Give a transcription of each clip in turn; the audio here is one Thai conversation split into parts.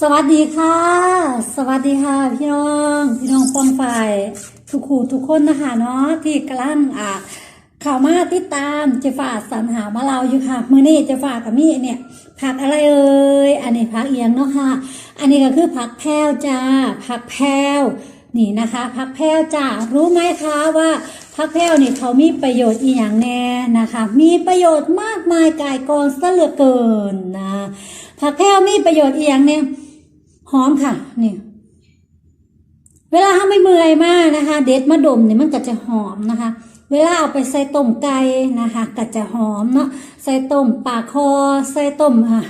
สวัสดีค่ะ สวัสดีค่ะ พี่น้องพี่น้องปองฝ่ายทุกคู่ทุกคนนะคะเนาะที่กำลังอ่าข่าวมาติดตามเจฝ่าสรรหามาเราอยู่ค่ะมื่อนี้เจฝ่ากับมี่เนี่ยผักอะไรเอ่ยอันนี้ผักเอียงเนาะค่ะ อันนี้ก็คือผักแพรวจ้าผักแพรวนี่นะคะผักแพรวจ้ารู้ไหมคะว่าผักแพรวนี่เขามีประโยชน์อีอย่างแน่นะคะ มีประโยชน์มากมายกายกองซะเหลือเกินนะผักแพรวมีประโยชน์อีอย่างเนี่ย หอมค่ะนี่เวลาทำไม่เมื่อยมากนะคะ เด็ดมาดมเนี่ยมันก็จะหอมนะคะ เวลาเอาไปใส่ต้มไก่นะคะก็จะหอมเนาะใส่ต้มปลาคอใส่ต้มอะ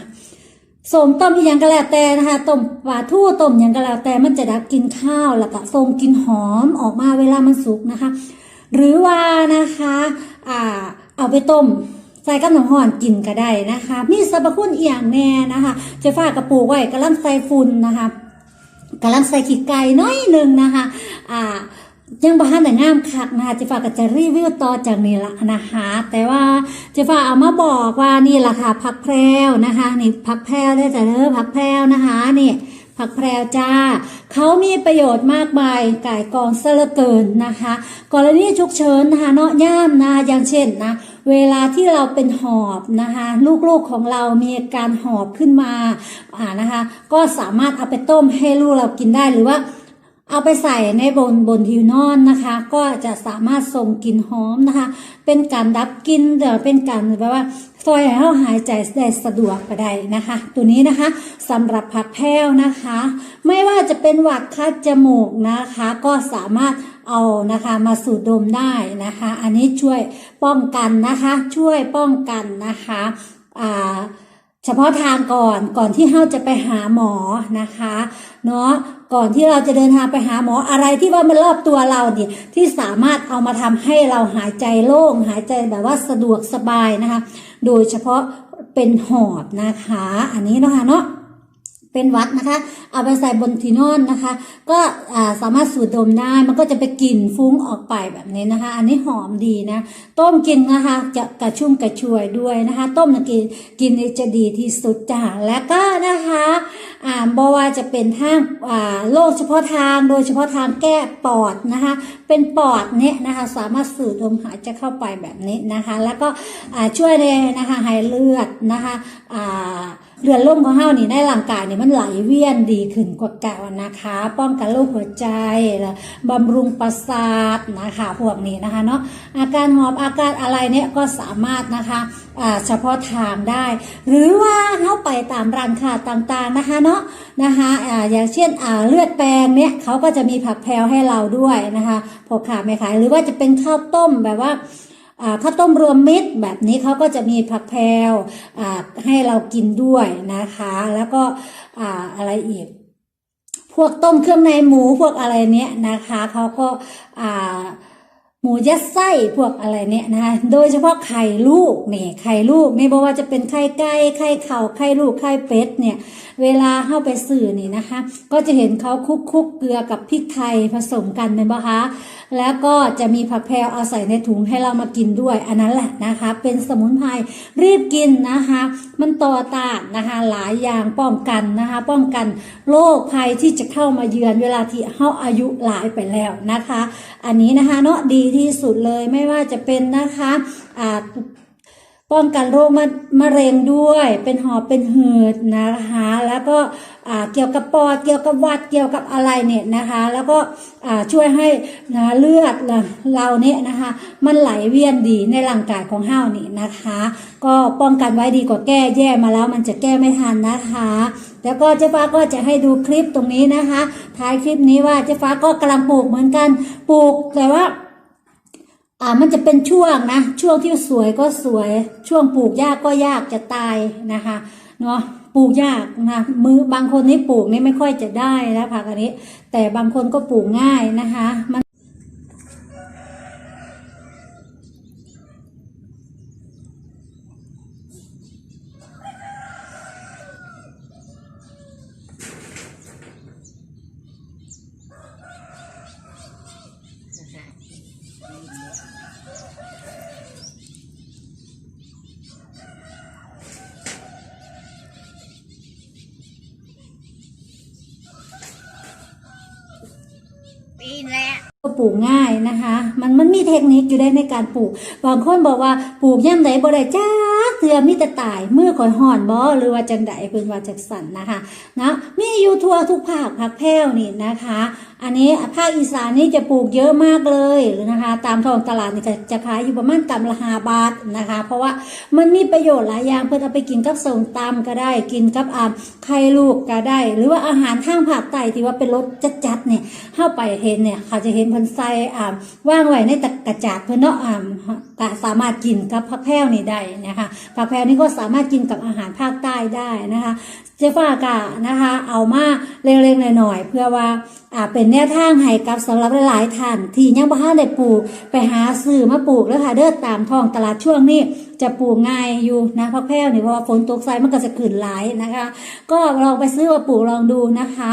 สมต้มอีกอย่างก็แล้วแต่นะคะต้มปลาทู่ต้มอย่างก็แล้วแต่มันจะดับกลินข้าวแล้วก็ทรงกลินหอมออกมาเวลามันสุกนะคะ หรือว่านะคะ อ่า เอาไปต้ม ใส่กับน้ำห่อนกินก็ได้นะคะ มีสรรพคุณอีกอย่างแน่นะคะเจะฝ้ากระปูไว้กำลังใส่ฝุ่นนะคะกำลังใส่ขี้ไก่น้อยหนึ่งนะคะอ่ายังบ้านแต่งามคักนะคะเจฟ้าก็จะรีวิวต่อจากนี้ละนะคะแต่ว่าเจฟ้าเอามาบอกว่านี่แหละค่ะผักแพรวนะคะนี่ผักแพรวได้แต่เด้อผักแพรวนะคะนี่ ผักแพรวจ้า เขามีประโยชน์มากมายก่ายกองเสลเกินนะคะ กรณีฉุกเฉินนะคะเนาะย่ามนะอย่างเช่นนะ เวลาที่เราเป็นหอบนะคะลูกๆของเรามีอาการหอบขึ้นมาอ่านะคะ ก็สามารถเอาไปต้มให้ลูกเรากินได้หรือว่าเอาไปใส่ในบนบนทิวนอนนะคะ ก็จะสามารถส่งกลิ่นหอมนะคะ เป็นการดับกลิ่นเดี๋ยวเป็นการแบบว่า ซอยให้เราหายใจได้สะดวกก็ได้นะคะ ตัวนี้นะคะสำหรับผักแพ้วนะคะ ไม่ว่าจะเป็นหวัดคัดจมูกนะคะ ก็สามารถเอานะคะมาสูดดมได้นะคะ อันนี้ช่วยป้องกันนะคะ ช่วยป้องกันนะคะอ่า เฉพาะทางก่อนก่อนที่เราจะไปหาหมอนะคะเนาะก่อนที่เราจะเดินทางไปหาหมออะไรที่ว่ามันรอบตัวเราเนี่ยที่สามารถเอามาทำให้เราหายใจโล่ง หายใจแบบว่าสะดวกสบายนะคะ โดยเฉพาะเป็นหอบนะคะ อันนี้เนาะคะเนาะ เป็นวัดนะคะ เอาไปใส่บนที่นอนนะคะ ก็สามารถสูดดมได้มันก็จะไปกลิ่นฟุ้งออกไปแบบนี้นะคะ อันนี้หอมดีนะ ต้มกินนะคะจะกระชุ่มกระชวยด้วยนะคะ ต้มกินกินจะดีที่สุดจ้าและก็นะคะ บว่าจะเป็นทางอ่าโรคเฉพาะทางโดยเฉพาะทางแก้ปอดนะคะ เป็นปอดเนี่ยนะคะสามารถสูดลมหายใจเข้าไปแบบนี้นะคะ แล้วก็อ่าช่วยในนะคะให้เลือดนะคะอ่าเลือดลมของเฮานี่ในร่างกายเนี่ยมันไหลเวียนดีขึ้นกว่าเก่านะคะ ป้องกันโรคหัวใจบำรุงประสาทนะคะพวกนี้นะคะเนาะอาการหอบอาการอะไรเนี่ยก็สามารถนะคะ เฉพาะทางได้ หรือว่าเข้าไปตามร้านค้าต่างๆนะคะเนาะนะคะอ่าอย่างเช่นเลือดแปลงเนี่ยเขาก็จะมีผักแพรวให้เราด้วยนะคะพอขาไม่ขายหรือว่าจะเป็นข้าวต้มแบบว่าข้าวต้มรวมมิตรแบบนี้เขาก็จะมีผักแพรวให้เรากินด้วยนะคะ แล้วก็อะไรอีก พวกต้มเครื่องในหมูพวกอะไรเนี้ยนะคะเขาก็อ่า มูยัดไส้พวกอะไรเนี้ยนะคะโดยเฉพาะไข่ลูกนี่ไข่ลูกไม่บอกว่าจะเป็นไข่ไก่ไข่เข่าไข่ลูกไข่เป็ดเนี่ย เวลาเข้าไปสื่อนี่นะคะ ก็จะเห็นเขาคุกคุกเกลือกับพริกไทยผสมกันเป็นปะคะแล้วก็จะมีผักแพรวเอาใส่ในถุงให้เรามากินด้วย อันนั้นแหละนะคะ เป็นสมุนไพรรีบกินนะคะ มันต่อต้านนะคะหลายอย่างป้องกันนะคะ ป้องกันโรคภัยที่จะเข้ามาเยือนเวลาที่เข้าอายุหลายไปแล้วนะคะ อันนี้นะคะเนาะดีที่สุดเลยไม่ว่าจะเป็นนะคะอ่าป้องกันโรคมะมะเร็งด้วย เป็นหอบเป็นหืดนะคะ แล้วก็เกี่ยวกับปอดเกี่ยวกับวัดเกี่ยวกับอะไรเนี่ยนะคะ แล้วก็ช่วยให้นะเลือดเราเราเนี่ยนะคะ มันไหลเวียนดีในร่างกายของเฮานี่นะคะ ก็ป้องกันไว้ดีกว่าแก้แย่มาแล้วมันจะแก้ไม่ทันนะคะแล้วก็เจ๊ฟ้าก็จะให้ดูคลิปตรงนี้นะคะ ท้ายคลิปนี้ว่าเจ๊ฟ้าก็กำลังปลูกเหมือนกันปลูกแต่ว่า อ่ามันจะเป็นช่วงนะ ช่วงที่สวยก็สวย ช่วงปลูกยากก็ยากจะตายนะคะเนาะปลูกยากนะมือบางคนนี่ปลูกนี่ไม่ค่อยจะได้นะผักอันนี้ แต่บางคนก็ปลูกง่ายนะคะ ปลูกง่ายนะคะ มันมันมีเทคนิคอยู่ได้ในการปลูก บางคนบอกว่าปลูกย่ำไหนบ่ได้จ้าเตือมีแต่ตายมือข่อยห่อนบ่หรือว่าจังไดเพิ่นว่าจังสั่นนะคะนะมีอยู่ทั่วทุกภาคภาคแพ้วนี่นะคะอันนี้ภาคอีสานนี่จะปลูกเยอะมากเลยนะคะ ตามท้องตลาดนี่จะขายอยู่ประมาณกำละหาบาทนะคะ เพราะว่ามันมีประโยชน์หลายอย่างเพื่อเอาไปกินกับส้มตำก็ได้ กินกับอ่าไข่ลูกก็ได้ หรือว่าอาหารทางภาคใต้ที่ว่าเป็นรสจัดๆเนี่ยเข้าไปเห็นเนี่ยเขาจะเห็นพิ่นใส่อ่าว่างไว้ในตะกระจาดเพิ่นเนาะอ่าก็สามารถกินกับผักแพรวนี่ได้นะคะผักแพรวนี่ก็สามารถกินกับอาหารภาคใต้ได้นะคะเจ๊ฟ้ากะนะคะ เอามาเล็กๆหน่อยๆเพื่อว่าอ่าเป็นแนวทางให้กับสำหรับหลายๆท่านที่ยังบ่ทันได้ปลูกไปหาซื้อมาปลูกแล้วค่ะเด้อตามท้องตลาดช่วงนี้ จะปลูกง่ายอยู่นะพักแพรวเนี่เพราะว่าฝนตกใส่มันก็จะขึ้นหลายนะคะ ก็ลองไปซื้อมาปลูกลองดูนะคะ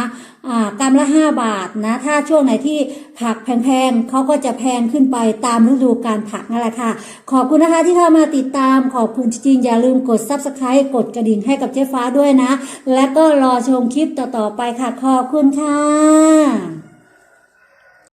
อ่ากรัมละ5บาทนะ ถ้าช่วงไหนที่ผักแพงๆเขาก็จะแพงขึ้นไปตามฤดูการผักนั่นแหละค่ะ ขอบคุณนะคะที่เข้ามาติดตามขอบคุณจริงๆอย่าลืมกด subscribe กดกระดิ่งให้กับเจ๊ฟ้าด้วยนะ และก็รอชมคลิปต่อๆไปค่ะ ขอบคุณค่ะ